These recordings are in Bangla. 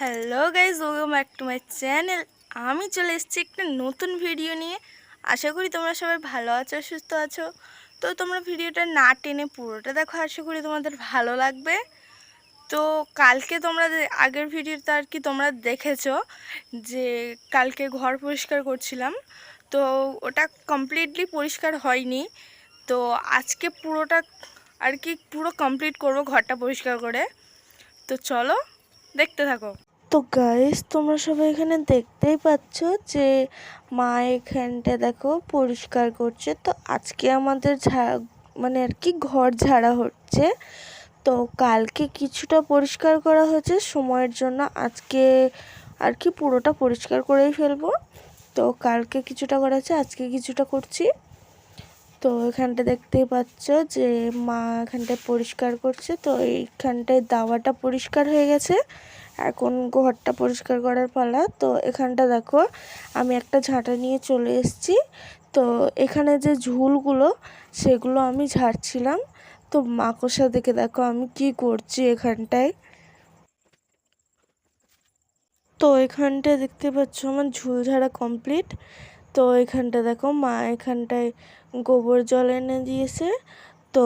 Hello guys welcome back to my channel আমি চলে এসেছি একটা নতুন ভিডিও নিয়ে। আশা করি তোমরা সবাই ভালো আছো, সুস্থ আছো। তো তোমরা ভিডিওটা না টেনে পুরোটা দেখো, আশা করি তোমাদের ভালো লাগবে। তো কালকে তোমরা আগের ভিডিওটা আর কি তোমরা দেখেছ, যে কালকে ঘর পরিষ্কার করছিলাম। তো ওটা কমপ্লিটলি পরিষ্কার হয়নি। তো আজকে পুরোটা আর কি পুরো কমপ্লিট করব ঘরটা পরিষ্কার করে। তো চলো, দেখতে থাকো। তো গাইস তোমরা সবাই এখানে দেখতেই পাচ্ছ যে মা এখানটা দেখো পরিষ্কার করছে। তো আজকে আমাদের মানে আর কি ঘর ঝাড়া হচ্ছে। তো কালকে কিছুটা পরিষ্কার করা হয়েছে, সময়ের জন্য আজকে আর কি পুরোটা পরিষ্কার করেই ফেলব। তো কালকে কিছুটা করা হয়েছে, আজকে কিছুটা করছি। তো এখানটা দেখতেই পাচ্ছ যে মা এখানটায় পরিষ্কার করছে। তো এইখানটায় দাওয়াটা পরিষ্কার হয়ে গেছে। এখন ঘরটা পরিষ্কার করার পালা। তো এখানটা দেখো, আমি একটা ঝাঁটা নিয়ে চলে এসেছি। তো এখানে যে ঝুলগুলো, সেগুলো আমি ঝাড়ছিলাম। তো মাকসা দেখে দেখো আমি কি করছি এখানটায়। তো এখানটায় দেখতে পাচ্ছ আমার ঝুল ঝাড়া কমপ্লিট। তো এখানটা দেখো, মা এখানটায় গোবর জল এনে দিয়েছে। তো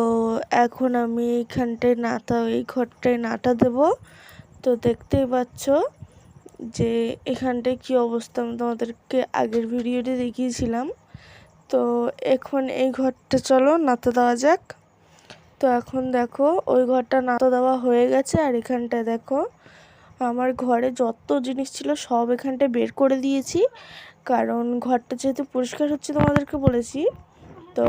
এখন আমি এইখানটায় নাতা, এই ঘরটায় নাটা দেব। তো দেখতেই পাচ্ছ যে এখানটায় কি অবস্থা। আমি তোমাদেরকে আগের ভিডিওতে দেখিয়েছিলাম। তো এখন এই ঘরটা চলো নাতা দেওয়া যাক। তো এখন দেখো, ওই ঘরটা নাতা দেওয়া হয়ে গেছে। আর এখানটায় দেখো, আমার ঘরে যত জিনিস ছিল সব এখানটায় বের করে দিয়েছি। কারণ ঘরটা যেহেতু পরিষ্কার হচ্ছে তোমাদেরকে বলেছি, তো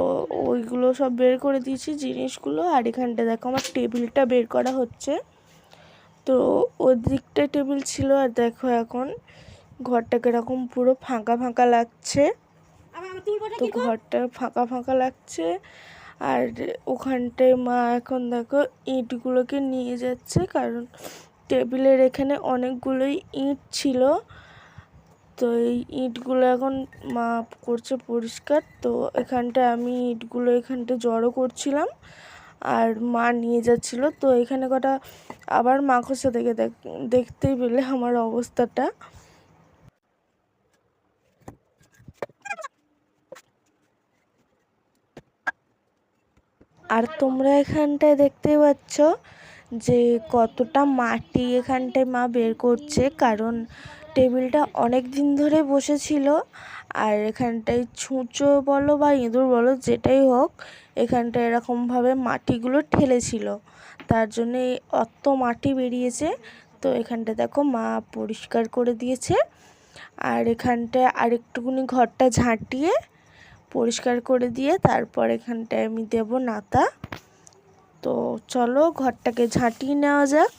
ওইগুলো সব বের করে দিয়েছি জিনিসগুলো। আর এখানটা দেখো, আমার টেবিলটা বের করা হচ্ছে। তো ওই দিকটায় টেবিল ছিল আর দেখো এখন ঘরটা কীরকম পুরো ফাঁকা ফাঁকা লাগছে। তো ঘরটা ফাঁকা ফাঁকা লাগছে আর ওখানটায় মা এখন দেখো ইঁটগুলোকে নিয়ে যাচ্ছে কারণ টেবিলের এখানে অনেকগুলোই ইঁট ছিল। তো এই ইঁটগুলো এখন মা করছে পরিষ্কার। তো এখানটায় আমি ইঁটগুলো এখানটায় জড়ো করছিলাম। আর মা নিয়ে যাচ্ছিল। তো এখানে কটা আবার মাকড়সা দেখে দেখ- দেখতেই পেলে আমার অবস্থাটা। আর তোমরা এখানটায় দেখতেই পাচ্ছ যে কতটা মাটি এখানটায় মা বের করছে, কারণ টেবিলটা অনেক দিন ধরে বসেছিল। আর এখানটায় ছুঁচো বলো বা ইঁদুর বলো, যেটাই হোক এখানটায় এরকমভাবে মাটিগুলো ঠেলেছিল। তার জন্যে অত মাটি বেরিয়েছে। তো এখানটা দেখো মা পরিষ্কার করে দিয়েছে। আর এখানটায় আরেকটুকুনি ঘরটা ঝাঁটিয়ে পরিষ্কার করে দিয়ে তারপর এখানটায় আমি দেব নাতা। তো চলো ঘরটাকে ঝাঁটিয়ে নেওয়া যাক।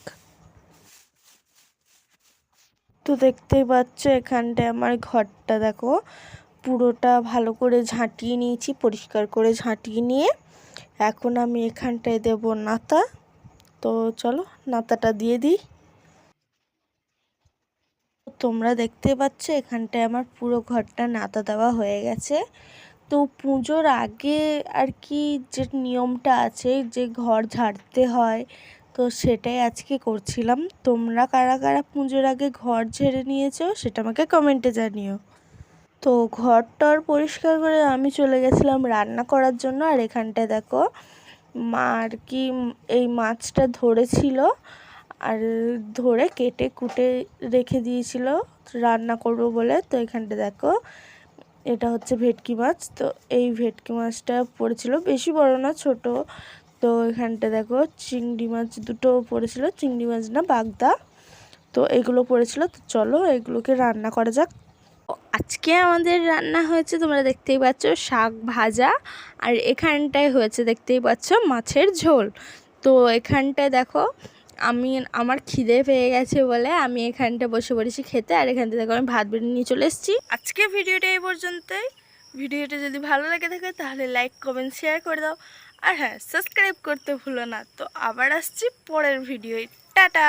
তো দেখতেই পাচ্ছ এখানটায় আমার ঘরটা দেখো পুরোটা ভালো করে ঝাঁটিয়ে নিয়েছি, পরিষ্কার করে ঝাঁটিয়ে নিয়ে। এখন আমি এখানটায় দেব নাতা। তো চলো, নাতাটা দিয়ে দিই। তোমরা দেখতে পাচ্ছ, এখানটায় আমার পুরো ঘরটা নাতা দেওয়া হয়ে গেছে। তো পুজোর আগে আর কি যে নিয়মটা আছে, যে ঘর ঝাড়তে হয়, তো সেটাই আজকে করছিলাম। তোমরা কারা কারা পুজোর আগে ঘর ঝেড়ে নিয়েছো, সেটা আমাকে কমেন্টে জানিও। তো ঘর টর পরিষ্কার করে আমি চলে গেছিলাম রান্না করার জন্য। আর এখানটা দেখো, মা আর কি এই মাছটা ধরেছিল আর ধরে কেটে কুটে রেখে দিয়েছিল, রান্না করব বলে। তো এখানটা দেখো, এটা হচ্ছে ভেটকি মাছ। তো এই ভেটকি মাছটা পড়েছিল, বেশি বড় না, ছোট। তো এখানটা দেখো, চিংড়ি মাছ দুটো পড়েছিল, চিংড়ি মাছ না বাগদা। তো এগুলো পড়েছিল, তো চলো এগুলোকে রান্না করা যাক। আজকে আমাদের রান্না হয়েছে, তোমরা দেখতেই পাচ্ছ, শাক ভাজা, আর এখানটায় হয়েছে, দেখতেই পাচ্ছ, মাছের ঝোল। তো এখানটায় দেখো, আমি, আমার খিদে পেয়ে গেছে বলে আমি এখানটা বসে পড়েছি খেতে, আর এখানটা দেখো আমি ভাত বেড়ে নিয়ে চলে এসেছি। আজকে ভিডিওটা এই পর্যন্তই। ভিডিওটা যদি ভালো লেগে থাকে তাহলে লাইক কমেন্ট শেয়ার করে দাও। আর হ্যাঁ সাবস্ক্রাইব করতে ভুলো না। তো আবার আসছি পরের ভিডিও টাটা!